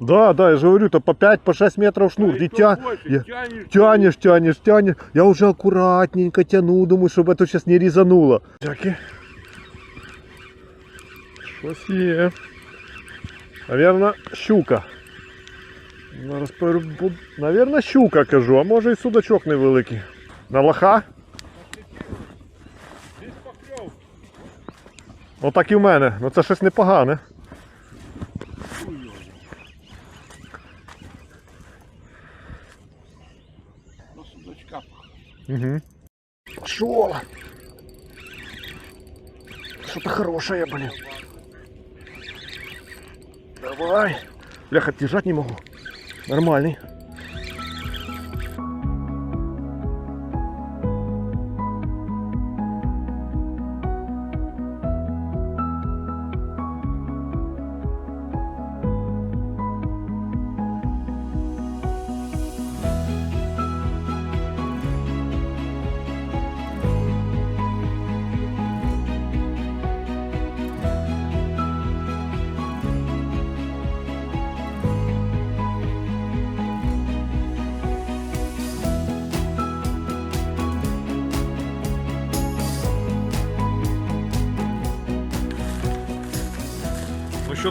Да, да, я же говорю, то по 5, по 6 метров шнур. Да тя... я- тянешь, Тянешь, тянешь, тянешь. Я уже аккуратненько тяну, думаю, чтобы это сейчас не резануло. Дяки. Щось є. Наверно, щука. Зараз перебу- Наверно, щука кажу, а може і судачок невеликий. На лоха? Отак і в мене. Ну це щось непогане. Угу. Шо? Что-то хорошее, блин. Давай. Бляха, держать не могу. Нормальный.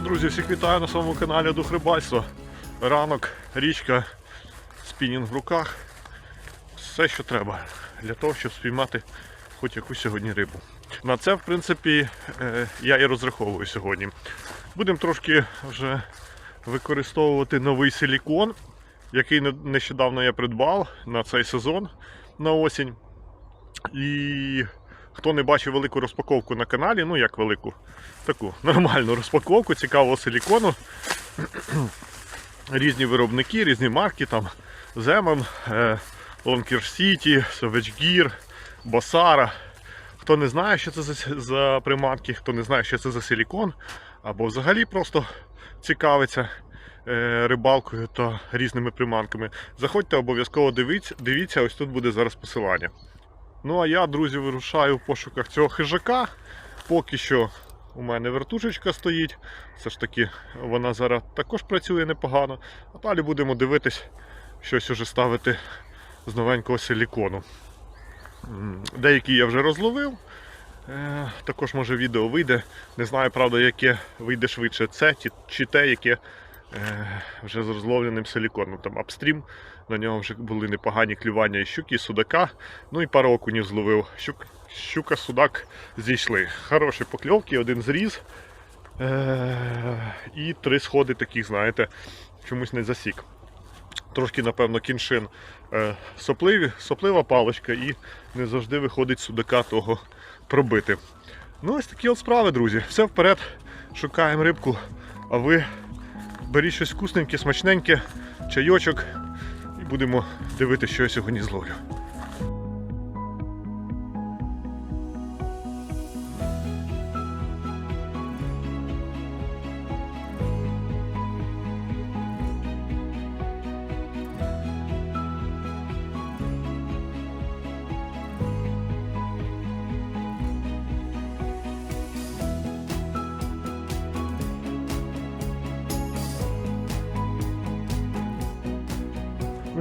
Що, друзі, всіх вітаю на своєму каналі Дух Рибальства. Ранок, річка, спінінг в руках. Все, що треба для того, щоб спіймати хоч якусь сьогодні рибу. На це, в принципі, е, я і розраховую сьогодні. Будемо трошки вже використовувати новий силікон, який нещодавно я придбав на цей сезон на осінь. І хто не бачив велику розпаковку на каналі, ну як велику, таку нормальну розпаковку цікавого силікону. Різні виробники, різні марки, там Lonker City, Savage Gear, Basara. Хто не знає, що це за, за приманки, хто не знає, що це за силікон, або взагалі просто цікавиться е, рибалкою та різними приманками, заходьте обов'язково дивіться, дивіться, ось тут буде зараз посилання. Ну а я, друзі, вирушаю в пошуках цього хижака. Поки що у мене вертушечка стоїть. Все ж таки вона зараз також працює непогано. А далі будемо дивитись, щось уже ставити з новенького силікону. Деякі я вже розловив. Е, Також може відео вийде. Не знаю, правда, яке вийде швидше. Це чи те, яке е, вже з розловленим силіконом. Там апстрім, на нього вже були непогані клювання і щуки, і судака. Ну і пару окунів зловив. Щук, щука, судак зійшли. Хороші покльовки, один зріз. Е- і три сходи таких, знаєте, чомусь не засік. Трошки, напевно, кіншин е- сопливі, соплива паличка і не завжди виходить судака того пробити. Ну, ось такі от справи, друзі. Все вперед, шукаємо рибку, а ви беріть щось вкусненьке, смачненьке, чайочок і будемо дивитися, що я сьогодні зловлю.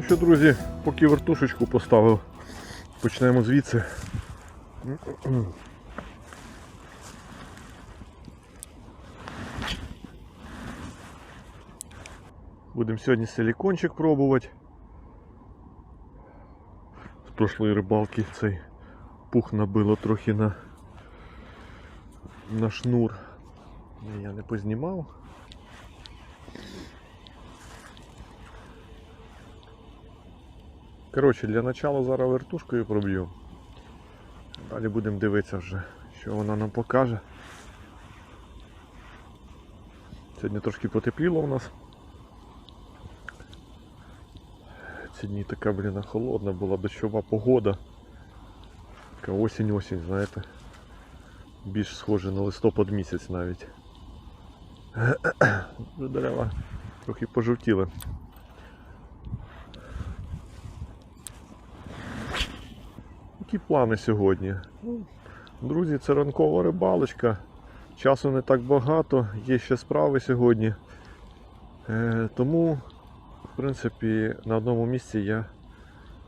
Що, друзі, поки вертушечку поставив, почнемо звідси. Будемо сьогодні силікончик пробувати. З прошлої рибалки цей пух набило трохи на, на шнур. Я не познімав. Коротше, для начала зараз вертушкою проб'ю. Далі будемо дивитися вже, що вона нам покаже. Сьогодні трошки потепліло у нас. Ці дні така, блін, холодна була дощова погода. Така осінь-осінь, знаєте. Більш схоже на листопад місяць навіть. Дерева трохи пожовтіли. Які плани сьогодні? Друзі, це ранкова рибалочка. Часу не так багато, є ще справи сьогодні. Е, тому, в принципі, на одному місці я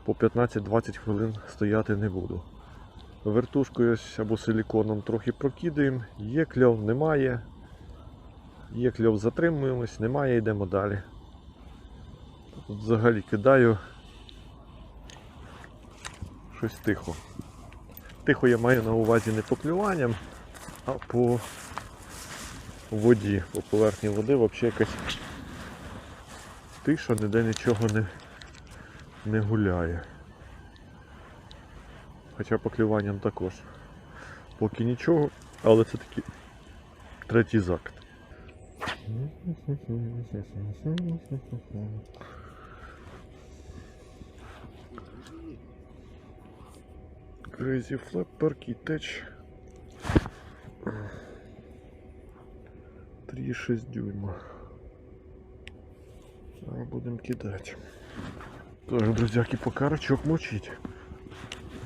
по 15-20 хвилин стояти не буду. Вертушкою або силіконом трохи прокидаємо, є кльов, немає. Є кльов, затримуємось, немає, йдемо далі. Тут взагалі кидаю щось тихо. Тихо я маю на увазі не по клюванням, а по воді, по поверхні води взагалі якась тиша, ніде нічого не, не гуляє. Хоча по клюванням також. Поки нічого, але це такий третій закид. Crazy Flapper Kitech 3,6 дюйма. Будемо кидати. Так, друзяки, поки рачок мочить.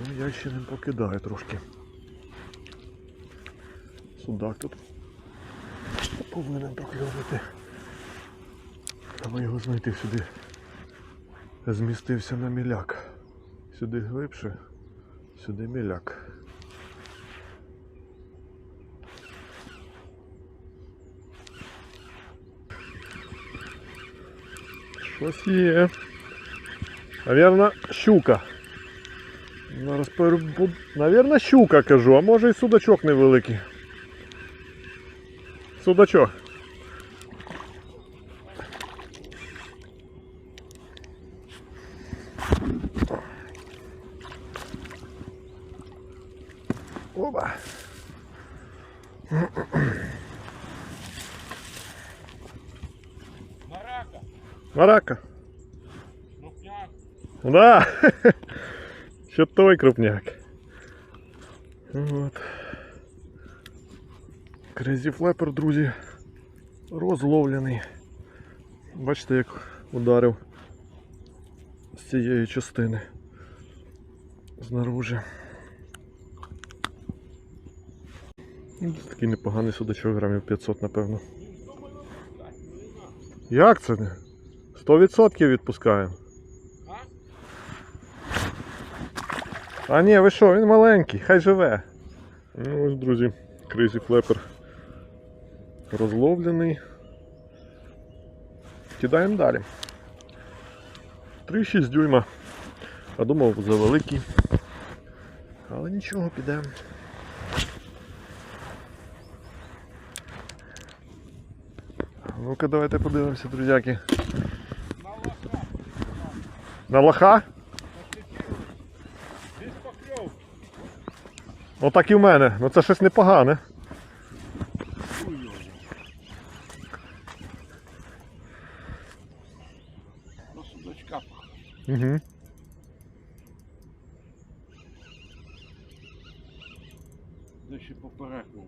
Ну, я ще не покидаю трошки. Судак тут повинен прокльовувати. Треба його знайти сюди. Змістився на міляк. Сюди глибше, сюди міляк. Щось є. Навірно, щука. Зараз перебу... Навірно, щука кажу, а може і судачок невеликий. Судачок. Марака. Крупняк. Да. Ще той крупняк. От. Crazy Flapper, друзі, розловлений. Бачите, як ударив з цієї частини. Знаружи. Ну, Такий непоганий судачок, грамів 500, напевно. Як це не? 100% відпускаємо. А? А ні, ви що, він маленький, хай живе. Ну ось, друзі, Crazy Flapper розловлений. Кидаємо далі. 3,6 дюйма. А думав за великий. Але нічого, підемо. Ну-ка, давайте подивимося, друзяки. На лоха. Отак і в мене. Ну це щось непогане. Угу. Де ще попереку.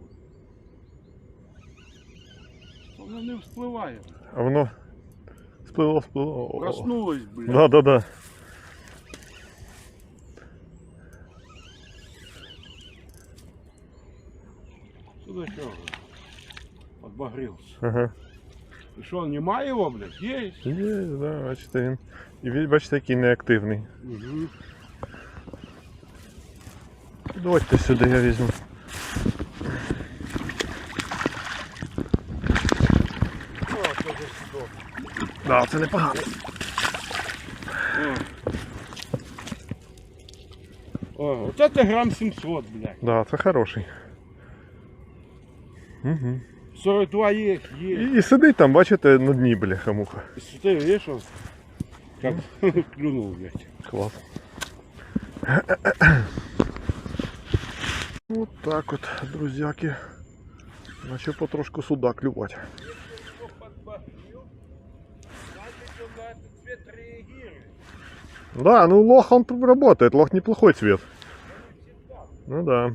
Воно не вспливає. А воно сплило, сплило. О, Проснулось, блядь. Да, да, да. Судачок. Отбагрився. Ага. І що, немає його, блядь? Є. Є, да, бачите він. І він, бачите, який неактивний. Угу. Давайте сюди я візьму. Да, це непогано. О. О, оце ти грам 700, блядь. Да, це хороший. Угу. 42 є, є. І, і сидить там, бачите, на дні, бляха муха. Ти видиш, он? Как клюнул, блядь. Клас. Вот так от, друзяки. Наче потрошку сюди клювати. Да, ну лох он работает, лох неплохой цвет. Ну да.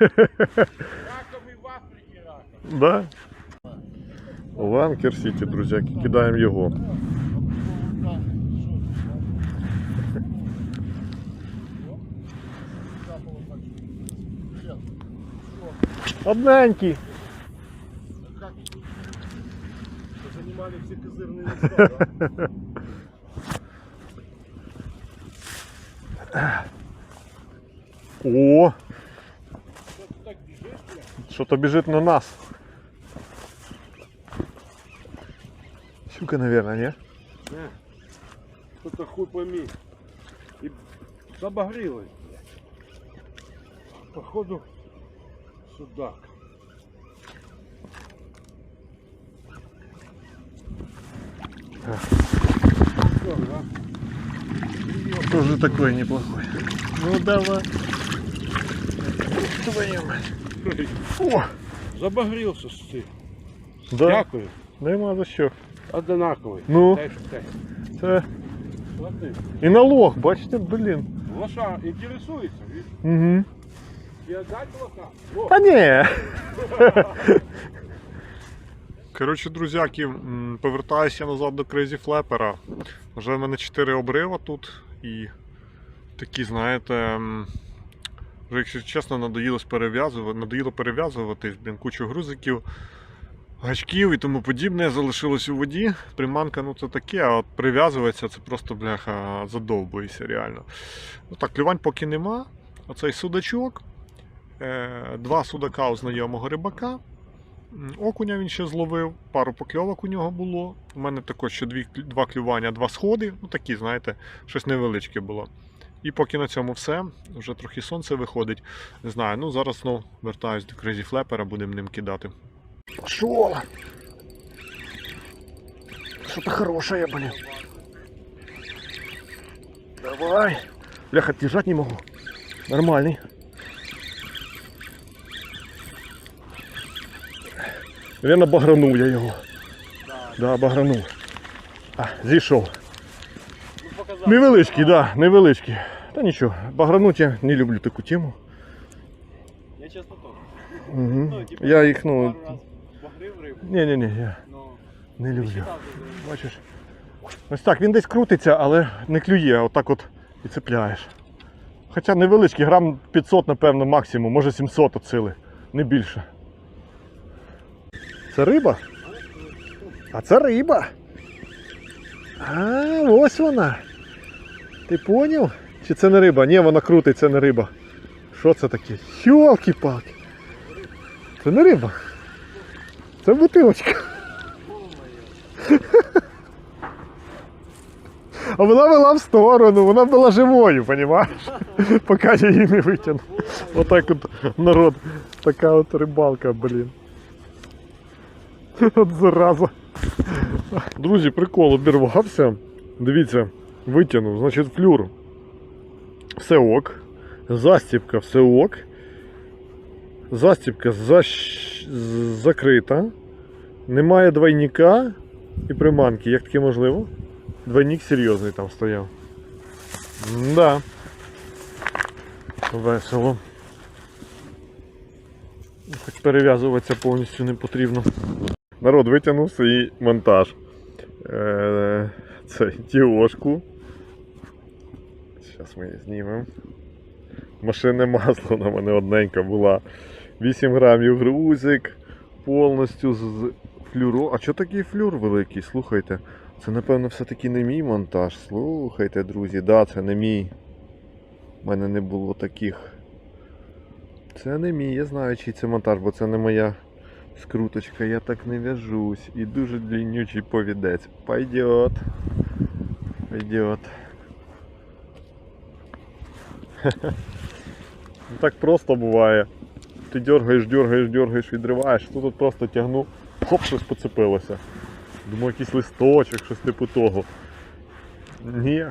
Раковый в Африке раком. Да. Ланкер Сіті, друзяки, кидаємо його. Одненький. сирний? О! Что-то бежит на нас. Щука, наверное, не? Не. Кто-то хуй пойми. И забагрилась. Походу, судак. Что, да? Тоже такой неплохой. Ну давай. Твою мать. О, Забагрился ты. да, Дякую. нема за що. Одинаковий. Ну. Дай, що те. Це Смотри. і налог, бачите, блін. Лоша интересуется, видишь? Угу. Тебе отдать лоха? Во. Та ні. Коротше, друзяки, повертаюся назад до Crazy Flapper. Вже в мене 4 обрива тут і такі, знаєте, вже, якщо чесно, надоїлось перев'язувати, надоїло перев'язувати, блін, кучу грузиків, гачків і тому подібне залишилось у воді. Приманка, ну це таке, а от прив'язується, це просто бляха задовбується реально. Ну так, клювань поки нема. Оцей судачок. Е, Два судака у знайомого рибака. Окуня він ще зловив, пару покльовок у нього було. У мене також ще дві, два клювання, два сходи. Ну такі, знаєте, щось невеличке було. І поки на цьому все. Вже трохи сонце виходить. Не знаю, ну зараз знов вертаюсь до Crazy Flapper, будемо ним кидати. Що? Що-то хороше, блін. Давай. Бляха, держать не можу. Нормальний. Наверное, багранув я його. Да, багранув. А, зійшов. Невеличкий, да, невеличкий. Та нічого, багрануть я не люблю таку тему. Я чесно теж. Угу. Ну, типу, Я їх, ну. Багрив рибу, Ні-ні-ні, я но не люблю. Бачиш. Ось так, він десь крутиться, але не клює, а отак от і цепляєш. Хоча невеличкий, грам 500, напевно, максимум, може 700 от сили, не більше. Це риба? А це риба. А, ось вона. Ти поняв? Чи це не риба? Ні, вона крутить, це не риба. Що це таке? Йолки-палки. Це не риба. Це бутилочка. А вона вела в сторону, вона була живою, розумієш? Поки я її не витягнув. Отак от народ, така от рибалка, блін. От зараза. Друзі, прикол обірвався. Дивіться, витягнув, значить флюр. Все ок. Застіпка все ок. Застіпка защ... закрита. Немає двойника і приманки. Як таке можливо? Двойник серйозний там стояв. Да. Весело. Хоч перев'язуватися повністю не потрібно. Народ витягнув свій монтаж. Е, Це діошку. Зараз ми її знімемо. Машинне масло на мене одненька була. 8 грамів грузик. Повністю з флюру. А що такий флюр великий? Слухайте. Це, напевно, все-таки не мій монтаж. Слухайте, друзі, да, це не мій. У мене не було таких. Це не мій, я знаю, чий це монтаж, бо це не моя скруточка, я так не в'яжусь. І дуже длиннючий повідець. Пойдет. Пойдет. Так просто буває. Ти дергаєш, дергаєш, дергаєш, відриваєш, тут просто тягну, хоп, щось поцепилося. Думаю, якийсь листочок, щось типу того. Ні.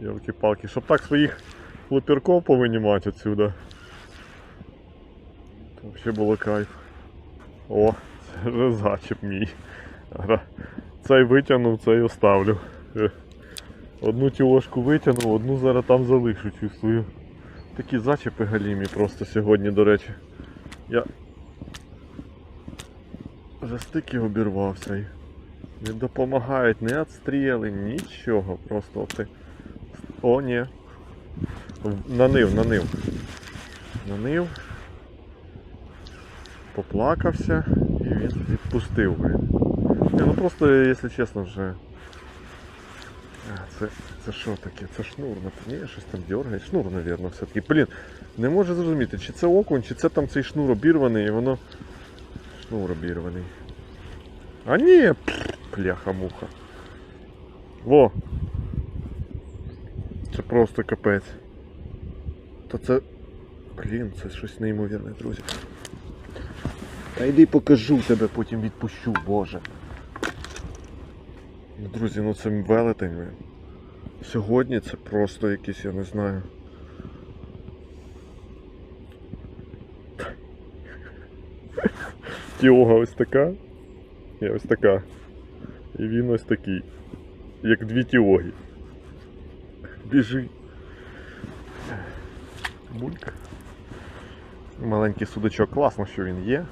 Йолки-палки, щоб так своїх хлопірков повинімати отсюда. Взагалі було кайф. О, це вже зачіп мій. Цей витягнув, цей оставлю. Одну тілошку витягнув, одну зараз там залишу, чувствую. Такі зачіпи галімі просто сьогодні, до речі. Я вже стики обірвався не допомагають ні відстріли, нічого. Просто ти. О, ні. Нанив, нанив. Нанив. Поплакався і він відпустив. Ні, ну просто, якщо чесно, вже. А, Це, це що таке? Це шнур, ну, ні, щось там дергає. Шнур, мабуть, все-таки. Блін, не можу зрозуміти, чи це окунь, чи це там цей шнур обірваний і воно. Шнур обірваний. А ні, пляха-муха. Во! Це просто капець. Та це. Блін, це щось неймовірне, друзі. Та йди покажу тебе, потім відпущу, боже. Друзі, ну це велетень. Сьогодні це просто якийсь, я не знаю. Тіога ось така. І ось така. І він ось такий. Як дві тіоги. Біжи. Булька. Маленький судачок, класно, що він є.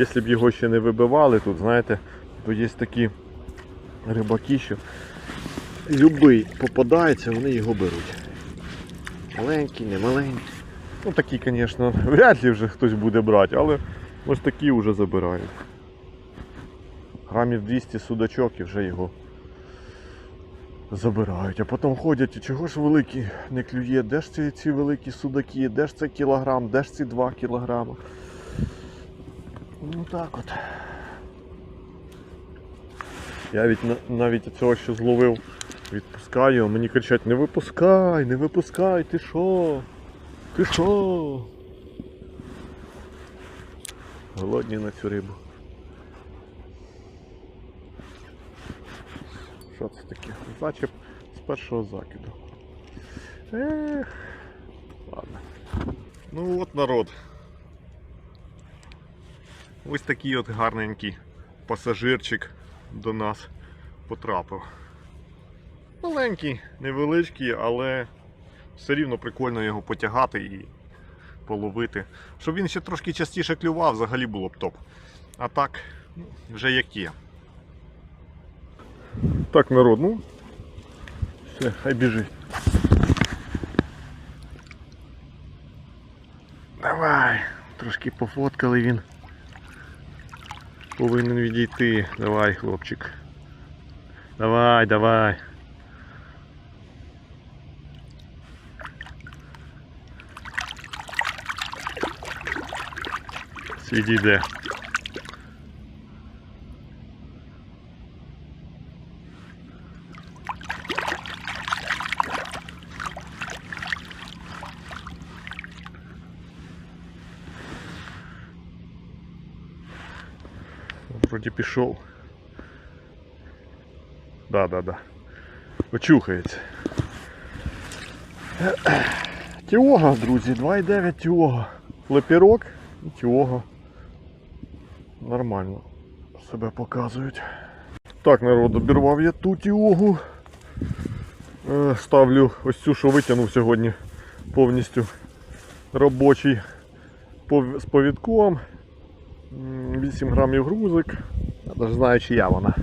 Якщо б його ще не вибивали тут, знаєте, то є такі рибаки, що любий попадається, вони його беруть. Маленький, не маленький. Ну такі, звісно, вряд ли вже хтось буде брати, але ось такі вже забирають. Грамів 200 судачок і вже його забирають. А потім ходять, чого ж великий не клює, де ж ці, ці великі судаки, де ж це кілограм, де ж ці 2 кілограми. Ну так от. Я від, навіть цього що зловив, відпускаю, а мені кричать, не випускай, не випускай, ти що? Ти що? Голодні на цю рибу. Що це таке? Зачеп з першого закиду. Ех. Ладно. Ну от народ. Ось такий от гарненький пасажирчик до нас потрапив. Маленький, невеличкий, але все рівно прикольно його потягати і половити. Щоб він ще трошки частіше клював, взагалі було б топ. А так, ну, вже як є. Так, народ, ну. Все, хай біжить. Давай, трошки пофоткали він. Повинен відійти. Давай, хлопчик. Давай, давай. Відійде. Вроді пішов. Да, да, да. Очухається. Тіога, друзі, 2,9 тіога. Лепірок і тіога. Нормально себе показують. Так, народ, обірвав я ту тіогу. Е, Ставлю ось цю, що витягнув сьогодні повністю робочий з повідком. М, 8 грамів грузик. Я навіть знаю, чия вона.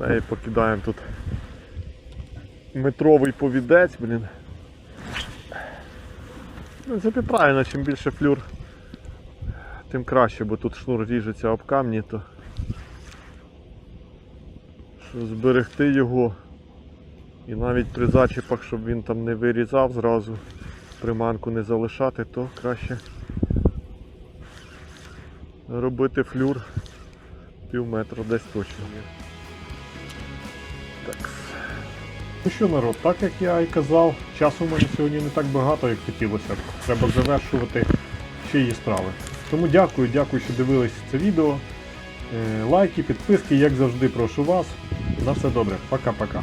Неї покидаємо тут метровий повідець, блін. Ну, Це правильно, чим більше флюр, тим краще, бо тут шнур ріжеться об камні, то щоб зберегти його і навіть при зачіпах, щоб він там не вирізав зразу, приманку не залишати, то краще робити флюр пів метра десь точно. Так. Ну що, народ, так як я і казав, часу в мене сьогодні не так багато, як хотілося. Треба завершувати ще її справи. Тому дякую, дякую, що дивились це відео. Е, Лайки, підписки, як завжди, прошу вас. На все добре. Пока-пока.